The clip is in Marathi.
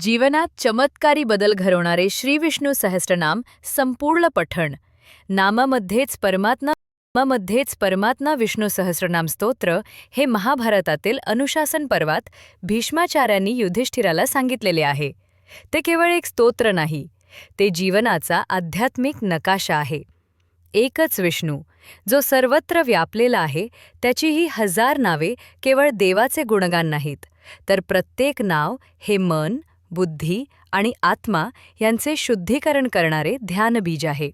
जीवनात चमत्कारी बदल घडवणारे श्रीविष्णू सहस्रनाम संपूर्ण पठण. नामामध्येच परमात्मा नामामध्येच परमात्मा विष्णू सहस्रनाम स्तोत्र हे महाभारतातील अनुशासन पर्वात भीष्माचार्यांनी युधिष्ठिराला सांगितलेले आहे. ते केवळ एक स्तोत्र नाही ते जीवनाचा आध्यात्मिक नकाशा आहे. एकच विष्णू जो सर्वत्र व्यापलेला आहे त्याची ही हजार नावे केवळ देवाचे गुणगान नाहीत तर प्रत्येक नाव हे मन बुद्धी आणि आत्मा यांचे शुद्धीकरण करणारे ध्यानबीज आहे.